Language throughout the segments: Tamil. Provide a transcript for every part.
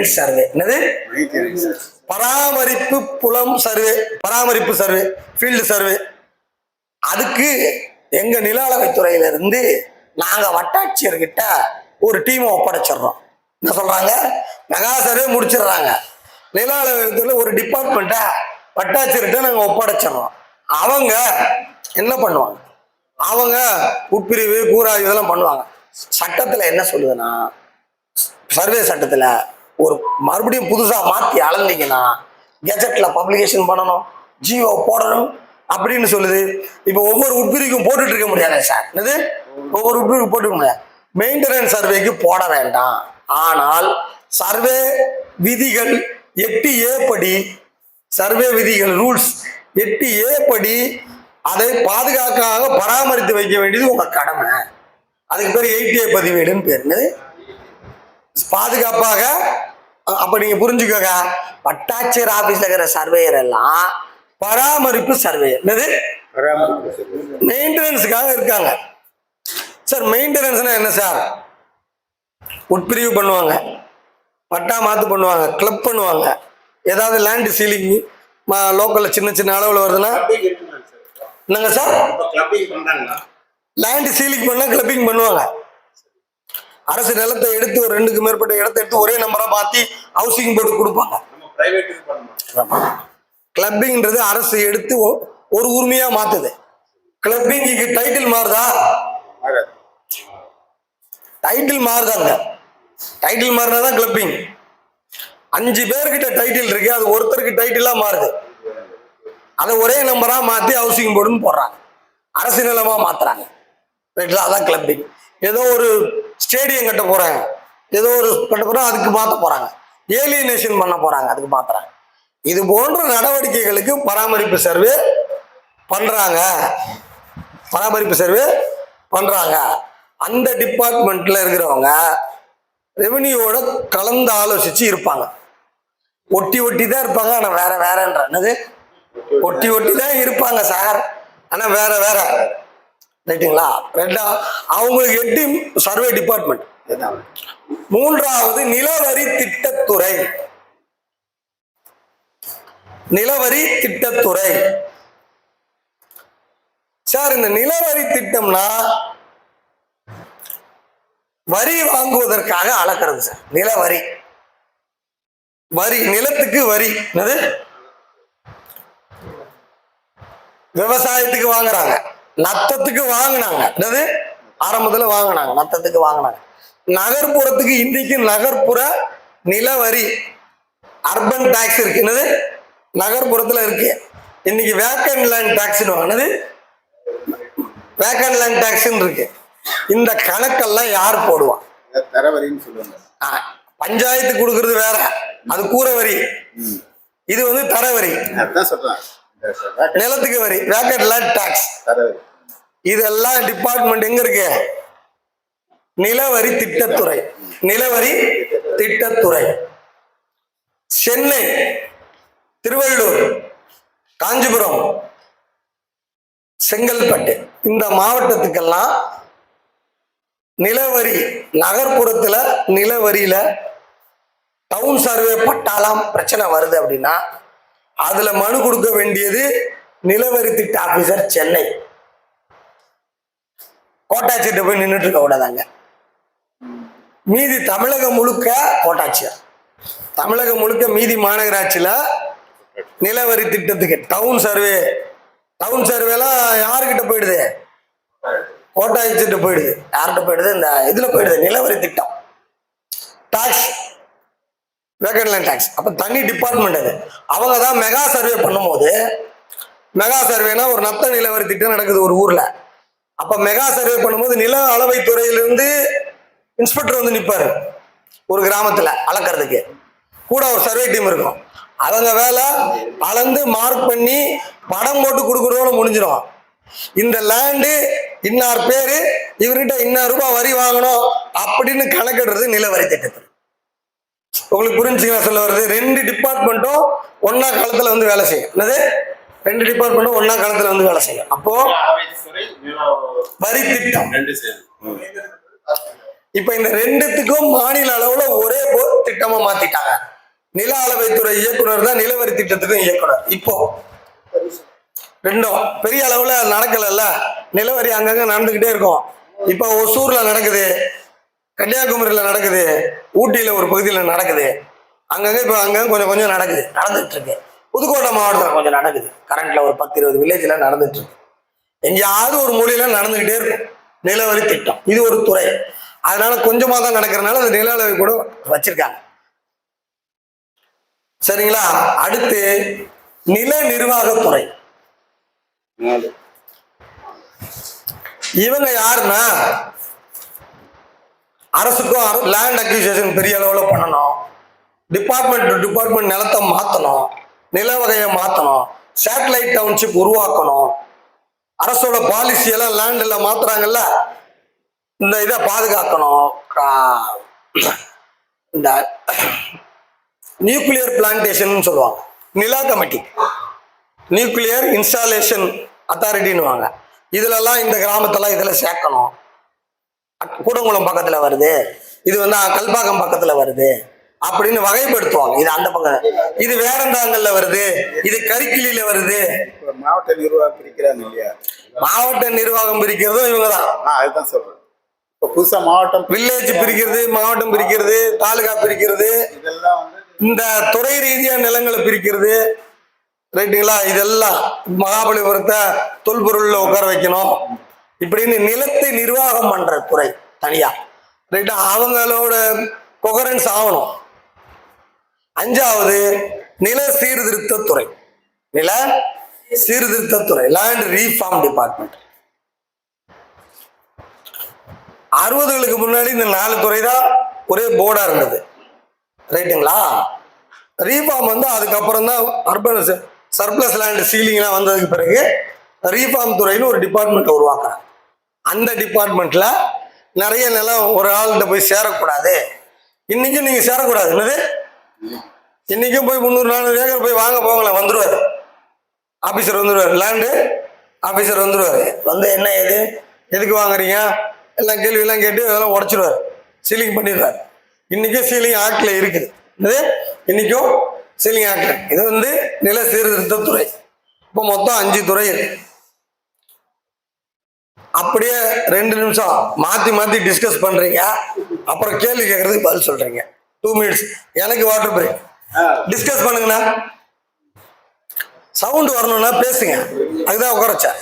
சர்வே. என்னது? பராமரிப்பு புலம் சர்வே. பராமரிப்பு சர்வே. Field survey. அதுக்கு எங்க நில அளவைத்துறையில இருந்து நாங்க வட்டாட்சியர்கிட்ட ஒரு டீமை ஒப்படைச்சிடுறோம். என்ன சொல்றாங்க? மெகா சர்வே முடிச்சிடுறாங்க. நில அளவைத்துறையில ஒரு டிபார்ட்மெண்ட்டை வட்டாட்சியர்கிட்ட நாங்க ஒப்படைச்சிடுறோம். அவங்க என்ன பண்ணுவாங்க? அவங்க உட்பிரிவு கூறாய்வு இதெல்லாம் பண்ணுவாங்க. சட்டத்துல என்ன சொல்லுதுன்னா சர்வே சட்டத்துல ஒரு மறுபடியும் புதுசாக மாற்றி அளந்தீங்கன்னா கெஜெட்டில் பப்ளிகேஷன் பண்ணணும் ஜியோ போடணும் அப்படின்னு சொல்லுது. இப்போ ஒவ்வொரு உட்பிரிக்கும் போட்டுட்டு இருக்க முடியாது சார். என்னது? ஒவ்வொரு உட்பிரிக்கும் போட்டுக்க முடியாது. மெயின்டெனன்ஸ் சர்வேக்கு போட வேண்டாம். ஆனால் சர்வே விதிகள் எட்டு ஏ படி சர்வே விதிகள் ரூல்ஸ் எட்டு ஏ படி அதை பாதுகாக்காக பராமரித்து வைக்க வேண்டியது உங்க கடமை. அதுக்கு பேர் எயிட் ஏ பதிவேடுன்னு பேருன்னு பாதுகாப்பாக அப்ப நீங்க புரிஞ்சுக்கோங்க. வட்டாட்சியர் ஆபீஸ்ல இருக்கிற சர்வேயர் எல்லாம் பராமரிப்பு சர்வே என்னது? மெயின்டெனன்ஸுக்காக இருக்காங்க. சார் மெயின்டெனன்ஸ்னா என்ன சார் உட்பிரிவு பண்ணுவாங்க. பட்டா மாத்து பண்ணுவாங்க. கிளப் பண்ணுவாங்க. ஏதாவது லேண்ட் சீலிங் லோக்கல்ல சின்ன சின்ன அளவுல வருதுன்னா? என்னங்க சார் லேண்ட் சீலிங் பண்ணா கிளப்பிங் பண்ணுவாங்க. அரசு நிலத்தை எடுத்து ஒரு ரெண்டுக்கு மேற்பட்ட இடத்தை எடுத்து ஒரே நம்பரா மாத்தி ஹவுசிங் போர்டு கொடுப்பாங்க. கிளப்பிங்ன்றது அரசு எடுத்து ஒரு உரிமையா மாத்துது. கிளப்பிங்க்கு டைட்டில் மாறுதா? டைட்டில் மாறுதாங்க. டைட்டில் மாறினாதான் கிளப்பிங் அஞ்சு பேர்கிட்ட டைட்டில் இருக்கு அது ஒருத்தருக்கு டைட்டிலா மாறுது. அதை ஒரே நம்பரா மாத்தி ஹவுசிங் போர்டுன்னு போடுறாங்க. அரசு நிலமா மாத்துறாங்க. ரைட்ல அதான் கிளப்பிங் ஏதோ ஒரு ஸ்டேடியம் கட்ட போகிறாங்க ஏதோ ஒரு கட்ட போகிறாங்க அதுக்கு மாற்ற போகிறாங்க ஏலியனேஷன் பண்ண போகிறாங்க அதுக்கு மாற்றுறாங்க இது போன்ற நடவடிக்கைகளுக்கு பராமரிப்பு சர்வே பண்ணுறாங்க பராமரிப்பு சர்வே பண்ணுறாங்க அந்த டிபார்ட்மெண்ட்டில் இருக்கிறவங்க ரெவன்யூவோட கலந்து ஆலோசித்து இருப்பாங்க. ஒட்டி ஒட்டி தான் இருப்பாங்க ஆனால் வேற வேறன்ற. என்னது? ஒட்டி ஒட்டி தான் இருப்பாங்க சார். ஆனால் வேற வேற. ரைட்டுங்களா ரெண்டா அவங்களுக்கு எட்டு சர்வே டிபார்ட்மெண்ட் மூன்றாவது நிலவரி திட்டத்துறை. நிலவரி திட்டத்துறை. சார் இந்த நிலவரி திட்டம்னா வரி வாங்குவதற்காக அளக்கிறது சார். நிலவரி. வரி நிலத்துக்கு வரி. என்னது? விவசாயத்துக்கு வாங்குறாங்க. நத்தத்துக்கு வாங்கினாங்க. என்னது? ஆரம்பத்துல வாங்கினாங்க. நத்தத்துக்கு வாங்கினாங்க. நகர்ப்புறத்துக்கு இன்னைக்கு நகர்ப்புற நிலவரி அர்பன் டாக்ஸ் இருக்கு. என்னது? நகர்ப்புறத்துல இருக்கு. இன்னைக்கு வேக்கன் லேண்ட் டாக்ஸ் என்னது? வேக்கன் லேண்ட் டாக்ஸ்ன்னு இருக்கு. இந்த கணக்கெல்லாம் யார் போடுவா? தரவரின்னு சொல்லுவாங்க. பஞ்சாயத்து கொடுக்கறது வேற. அது கூரை வரி. இது வந்து தரவரி. வேக்க- நிலத்துக்கு வரி. வேக்கட் லேண்ட் டாக்ஸ் இதெல்லாம் டிபார்ட்மெண்ட் எங்க இருக்கு? நிலவரி திட்டத்துறை. நிலவரி திட்டத்துறை. சென்னை திருவள்ளூர் காஞ்சிபுரம் செங்கல்பட்டு. இந்த மாவட்டத்துக்கெல்லாம் நிலவரி நகர்ப்புறத்துல நிலவரியில டவுன் சர்வே பட்டாலாம் பிரச்சனை வருது அப்படின்னா அதுல மனு கொடுக்க வேண்டியது நிலவரி திட்ட ஆபீசர் சென்னை. கோட்டாட்சியர்கிட்ட போய் நின்றுட்டு இருக்க கூடாதாங்க. மீதி தமிழகம் முழுக்க கோட்டாட்சியர். தமிழகம் முழுக்க மீதி மாநகராட்சியில நிலவரி திட்டத்துக்கு டவுன் சர்வே டவுன் சர்வேலாம் யாருக்கிட்ட போயிடுது? கோட்டாட்சியர்கிட்ட போயிடுது. யார்கிட்ட போயிடுது? இந்த இதுல போயிடுது நிலவரி திட்டம் டாக்ஸ் வேக்கன் லேண்ட் டேக்ஸ் அப்போ தனி டிபார்ட்மெண்ட் அது. அவங்க தான் மெகா சர்வே பண்ணும்போது மெகா சர்வேனா ஒரு நத்த நிலவரி திட்டம் நடக்குது ஒரு ஊரில். அப்போ மெகா சர்வே பண்ணும்போது நில அளவை துறையிலிருந்து இன்ஸ்பெக்டர் வந்து நிற்பார் ஒரு கிராமத்தில் அளக்கிறதுக்கு. கூட ஒரு சர்வே டீம் இருக்கும். அவங்க வேலை அளந்து மார்க் பண்ணி படம் போட்டு கொடுக்குறதோட முடிஞ்சிடும் இந்த லேண்டு இன்னார் பேரு இவர்கிட்ட இன்னார் ரூபாய் வரி வாங்கணும் அப்படின்னு கணக்கிடுறது நிலவரி திட்டத்தில். உங்களுக்கு புரிஞ்சுங்க சொல்ல வருது. ரெண்டு டிபார்ட்மெண்ட்டும் ஒன்னா காலத்துல வந்து வேலை செய்யும். என்னது? ரெண்டு டிபார்ட்மெண்ட்டும் ஒன்னா காலத்துல வந்து வேலை செய்யும். அப்போ வரி திட்டம். இப்ப இந்த ரெண்டுத்துக்கும் மாநில அளவுல ஒரே போ- திட்டமா மாத்திட்டாங்க. நில அளவைத்துறை இயக்குனர் தான் நிலவரி திட்டத்துக்கும் இயக்குனர். இப்போ ரெண்டும் பெரிய அளவுல நடக்கலல்ல. நிலவரி அங்கங்க நடந்துகிட்டே இருக்கும். இப்ப ஒசூர்ல நடக்குது. கன்னியாகுமரியில நடக்குது. ஊட்டியில ஒரு பகுதியில நடக்குது. அங்கங்க இப்ப அங்கங்க கொஞ்சம் கொஞ்சம் நடக்குது. நடந்துட்டு இருக்கு. புதுக்கோட்டை மாவட்டத்துல கொஞ்சம் நடக்குது. கரண்ட்ல ஒரு பத்து இருபது வில்லேஜ்ல நடந்துட்டு இருக்கு. எங்கேயாவது ஒரு மூலையில நடந்துகிட்டே இருக்கும். நிலவரி திட்டம். இது ஒரு துறை. அதனால கொஞ்சமா தான் நடக்கிறதுனால அந்த நில அளவை கூட வச்சிருக்காங்க. சரிங்களா? அடுத்து நில நிர்வாகத்துறை இவங்க யாருன்னா அரசுக்கும் லேண்ட் அக்யூசியேஷன் பெரிய அளவில் பண்ணணும். டிபார்ட்மெண்ட் டு டிபார்ட்மெண்ட் நிலத்தை மாற்றணும் நில வகையை மாற்றணும் சேட்டலைட் டவுன்ஷிப் உருவாக்கணும். அரசோட பாலிசி எல்லாம் லேண்டில் மாத்துறாங்கல்ல? இந்த இதை பாதுகாக்கணும். இந்த நியூக்ளியர் பிளான்டேஷன் சொல்லுவாங்க. நிலா கமிட்டி. நியூக்ளியர் இன்ஸ்டாலேஷன் அத்தாரிட்டின்னு வாங்க. இதுலலாம் இந்த கிராமத்தெல்லாம் இதில் சேர்க்கணும். கூடங்குளம் பக்கத்துல வருது. இது வந்து கல்பாக்கம் பக்கத்துல வருது. அப்படின்னு வகைப்படுத்துவாங்க. இது அந்த பக்கம். இது வேடந்தாங்கல்ல வருது. இது கரிக்கிலியில வருது. மாவட்ட நிர்வாகம் பிரிக்கிறாங்க இல்லையா? மாவட்ட நிர்வாகம் பிரிக்கிறதும் இவங்க தான் ஆ அதுதான் சொல்றேன். இப்போ புதுசா மாவட்டம் வில்லேஜ் பிரிக்கிறது மாவட்டம் பிரிக்கிறது தாலுகா பிரிக்கிறது. இதெல்லாம் இந்த துறை ரீதியா நிலங்களை பிரிக்கிறது. ரைட்டுங்களா? இதெல்லாம் மகாபலிபுரத்தை தொல்பொருள்ல உட்கார வைக்கணும். இப்படின்னு நிலத்தை நிர்வாகம் பண்ற துறை தனியா. ரைட்டா? அவங்களோட கொகரன்ஸ் ஆகணும். அஞ்சாவது நில சீர்திருத்தத்துறை நில சீர்திருத்தத்துறை லேண்ட் ரீஃபார்ம் டிபார்ட்மெண்ட் அறுபதுகளுக்கு முன்னாடி இந்த நாலு துறை தான் ஒரே போர்டா இருந்தது. ரைட்டுங்களா? ரீஃபார்ம் வந்து அதுக்கப்புறம் தான் அர்பன் சர்ப்ளஸ் லேண்ட் சீலிங்லாம் வந்ததுக்கு பிறகு ரீஃபார்ம் துறையில் ஒரு டிபார்ட்மெண்ட் உருவாக்குறாங்க. அந்த டிபார்ட்மெண்ட்ல நிறைய நிலம் ஒரு ஆள்கிட்ட போய் சேரக்கூடாது. இன்னைக்கும் நீங்க சேரக்கூடாது. என்னது? இன்னைக்கும் போய் முந்நூறு நானூறு ஏக்கர் போய் வாங்க போங்களேன் வந்துருவாரு. ஆபீசர் வந்துருவாரு. லேண்டு ஆபீசர் வந்துருவாரு. வந்து என்ன ஏது? எதுக்கு வாங்குறீங்க? எல்லாம் கேள்வி எல்லாம் கேட்டு அதெல்லாம் உடச்சிருவாரு. சீலிங் பண்ணிடுவாரு இன்னைக்கும் சீலிங் ஆக்டில் இருக்குது. இது இன்னைக்கும் சீலிங் ஆக்டில் இது வந்து நில சீர்திருத்தத்துறை இப்போ மொத்தம் அஞ்சு துறை இருக்கு. அப்படியே ரெண்டு நிமிஷம் மாத்தி மாத்தி டிஸ்கஸ் பண்றீங்க. அப்புறம் கேள்வி கேட்கறதுக்கு பதில் சொல்றீங்க. டூ மினிட்ஸ் எனக்கு வாட்டர் பிரேக் டிஸ்கஸ் பண்ணுங்கண்ணா. சவுண்ட் வரணும்னா பேசுங்க. அதுதான் உட்காரச்சா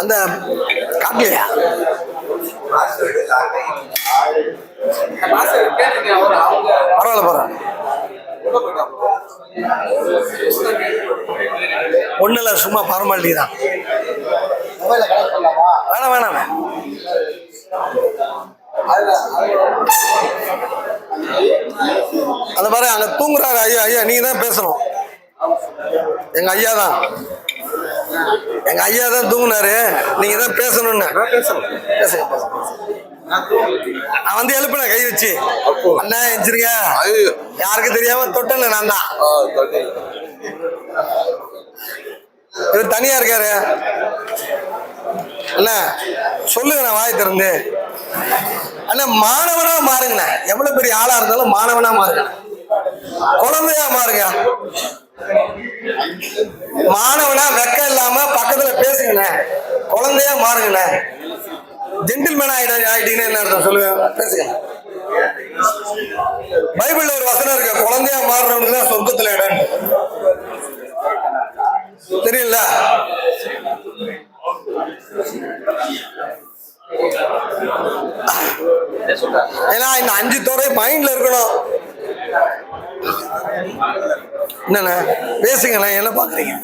அந்த காட்டலையா பரவாயில்ல பரவாயில்ல. ஒன்றும் இல்லை சும்மா ஃபார்மாலிட்டி தான் வேணாம் வேணாம். அந்த மாதிரி அங்க தூங்குறாரு ஐயா ஐயா நீங்க தான் பேசணும். எங்கள் ஐயா தான் எங்க ஐயா தான் தூங்குனாரு. நீங்க தான் பேசணும்னு. பேசணும். பேசுங்க பேசுங்க நான் வந்து எழுப்பின கை வச்சு. அண்ணா எஞ்சிருங்க யாருக்கு தெரியாம தொட்டல நான் தான். இவர் தனியா இருக்காரு. அண்ணா சொல்லுங்க நான் வாய் திறந்து. அண்ணா மாணவனா மாறுங்கண்ணா. எவ்வளவு பெரிய ஆளா இருந்தாலும் மாணவனா மாறுங்க குழந்தையா மாறுங்க. மாணவனா வெக்கம் இல்லாம பக்கத்துல பேசுங்கண்ணே. குழந்தையா மாறுங்கண்ணே. ஜென்டில்மேன் ஆயிட ஆயிட்டீங்கன்னு என்ன அர்த்தம்? சொல்லுங்க. பேசுங்க. பைபிள்ல ஒரு வசனம் இருக்கு. குழந்தையா மாறுறவனுக்கு தான் சொர்க்கத்துல இடம். தெரியல ஏன்னா இந்த அஞ்சு துறை மைண்ட்ல இருக்கணும். என்னண்ணே? பேசுங்கண்ணே என்ன பார்க்குறீங்க?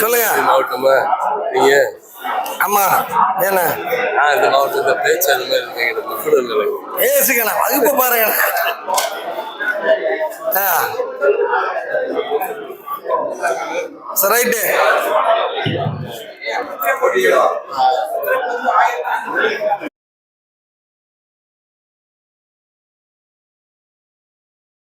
சொல்லுங்க மாவட்டமா நீங்க ஆமா என்ன நான் இந்த மாவட்டத்தில் பேச்சு அது மாதிரி இருக்கீங்க முக்குடல் நிலை வகுப்பு பாருங்க ஆ. சரி ரைட்டு